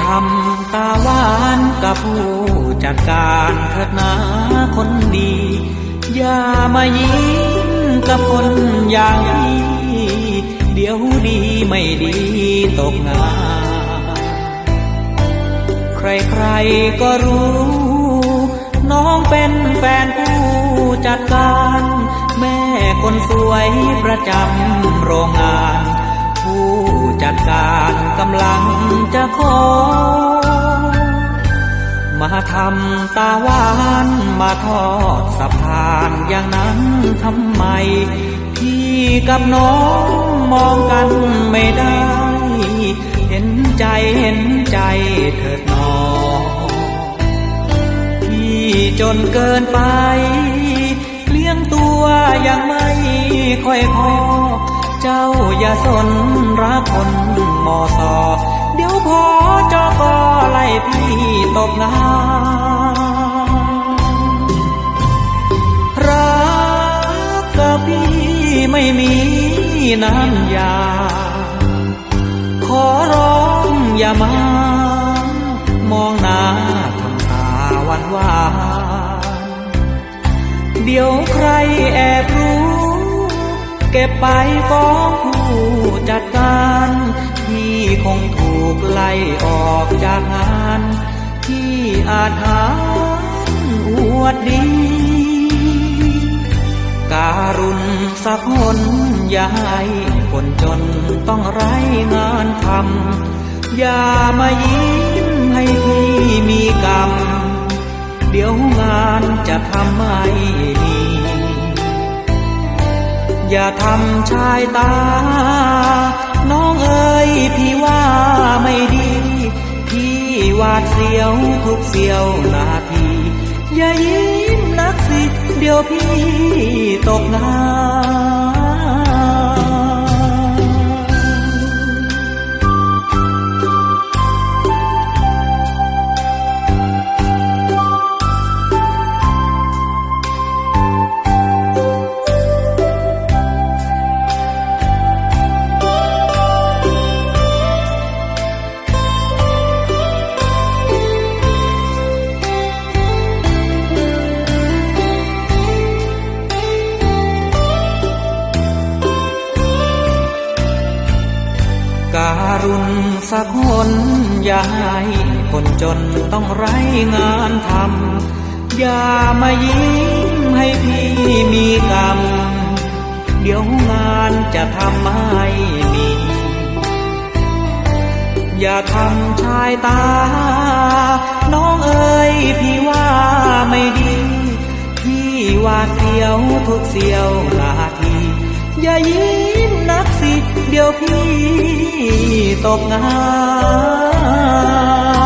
ทำตาหวานกับผู้จัดการเถิดนาคนดี อย่ามายิ้มกับคนอย่างนี้เดี๋ยวดีไม่ดีตกงานใครๆก็รู้ น้องเป็นแฟนผู้จัดการ แม่คนสวยประจำโรงงานผู้ จัดการกำลังจะขอ มาทำตาหวานมาทอดสะพานอย่างนั้นทำไม พี่กับน้องมองกันไม่ได้ เห็นใจเห็นใจเถิดหนองพี่จนเกินไปเลี้ยงตัวยังไม่ค่อยพอเจ้าอย่าสน รักคนมอสอเดี๋ยวพอจอก็ไล่พี่ตกงานรักกับพี่ไม่มีน้ำยา ขอร้องอย่ามามองหน้าทำตาวันหวานเดี๋ยวใครแอบ เก็บไปฟ้องผู้จัดการที่คงถูกไล่ออกจากงาน ที่อาจหารอวดดี การุณสักคนอย่าให้คนจนต้องไร้งานทำอย่ามายิ้มให้พี่มีกรรม เดี๋ยวงานจะทำไม่ อย่าทำชายตา น้องเอ๋ยพี่ว่าไม่ดี พี่วาดเสียวทุกเสียวนาที อย่ายิ้มนักสิ เดี๋ยวพี่ตกงาน รุณสักคนอย่าให้คนจนต้องไร้งานทำอย่ามายิ้มให้พี่มีกรรม เดี๋ยวงานจะทำไม่มี อย่าทำชายตา น้องเอ๋ยพี่ว่าไม่ดี พี่หวาดเสียวทุกเสียวนาที อย่ายิ้ม ดี๋ยวพี่ตกงาน